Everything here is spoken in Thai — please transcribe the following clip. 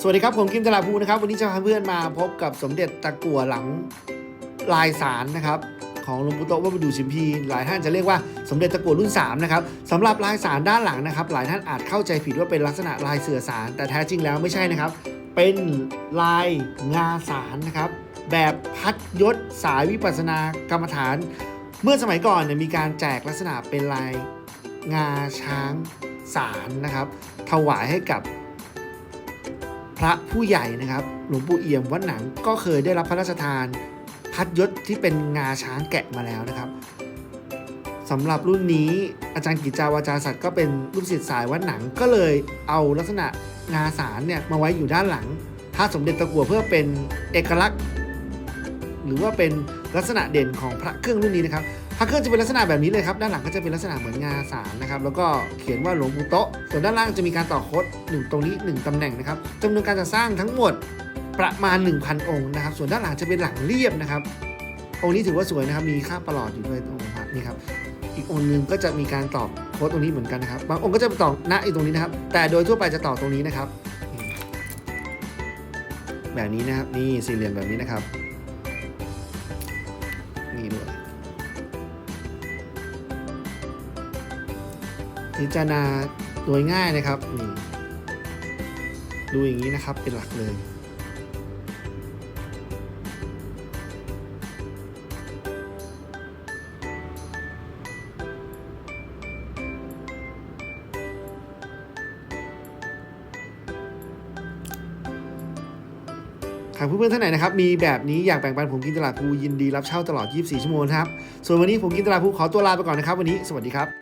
สวัสดีครับ ผมกิมตลาภูนะครับ วันนี้จะพาเพื่อนมาพบกับสมเด็จตะกั่วหลังลายสารนะครับของหลวงปู่โตวัดประดู่ชิมพีหลายท่านจะเรียกว่าสมเด็จตะกั่วรุ่น3นะครับสำหรับลายสารด้านหลังนะครับ หลายท่านอาจเข้าใจผิดว่าเป็นลักษณะลายเสือสาร แต่แท้จริงแล้วไม่ใช่นะครับ เป็นลายงาสารนะครับ แบบพัดยศสายวิปัสสนากรรมฐาน เมื่อสมัยก่อนเนี่ยมีการแจกลักษณะเป็นลายงาช้างสารนะครับ ถวายให้กับ พระผู้ใหญ่นะครับ หลวงปู่เอี่ยมวัดหนังก็เคยได้รับพระราชทาน พัดยศที่เป็นงาช้างแกะมาแล้วนะครับสำหรับรุ่นนี้อาจารย์กิจจาวาจาสัตว์ก็เป็นลูกศิษย์สายวัดหนังก็เลยเอาลักษณะงาสารเนี่ยมาไว้อยู่ด้านหลังพระสมเด็จตะกั่วเพื่อเป็นเอกลักษณ์ หรือว่าเป็นลักษณะเด่นของพระเครื่องรุ่นนี้นะครับพระเครื่องจะเป็นลักษณะแบบนี้เลยครับด้านหลังก็จะเป็นลักษณะเหมือนงาสารนะครับแล้วก็เขียนว่าหลวงปู่โตะส่วนด้านล่างจะมีการต่อโคดหนึ่งตรงนี้หนึ่งตำแหน่งนะครับจำนวนการจะสร้างทั้งหมดประมาณ 1,000 องค์นะครับ ส่วนด้านหลังจะเป็นหลังเรียบนะครับ องค์นี้ถือว่าสวยนะครับ มีค่าประหลอดอยู่ด้วยตรงพระนี่ครับ อีกองค์หนึงก็จะมีการตอกโค้ดตรงนี้เหมือนกันนะครับ บางองค์ก็จะตอณอีกตรงนี้นะครับ แต่โดยทั่วไปจะตอตรงนี้นะครับ แบบนี้นะครับ นี่สี่เหลี่ยมแบบนี้นะครับ นี่ด้วยพิจารณาโดยง่ายนะครับนี่ดูอย่างนี้นะครับเป็นหลักเลย หากเพื่อนๆท่านไหนนะครับมีแบบนี้อยากแบ่งปันผมกินตลาดภูยินดีรับเช่าตลอด 24 ชั่วโมงครับ ส่วนวันนี้ผมกินตลาดภูขอตัวลาไปก่อนนะครับ วันนี้สวัสดีครับ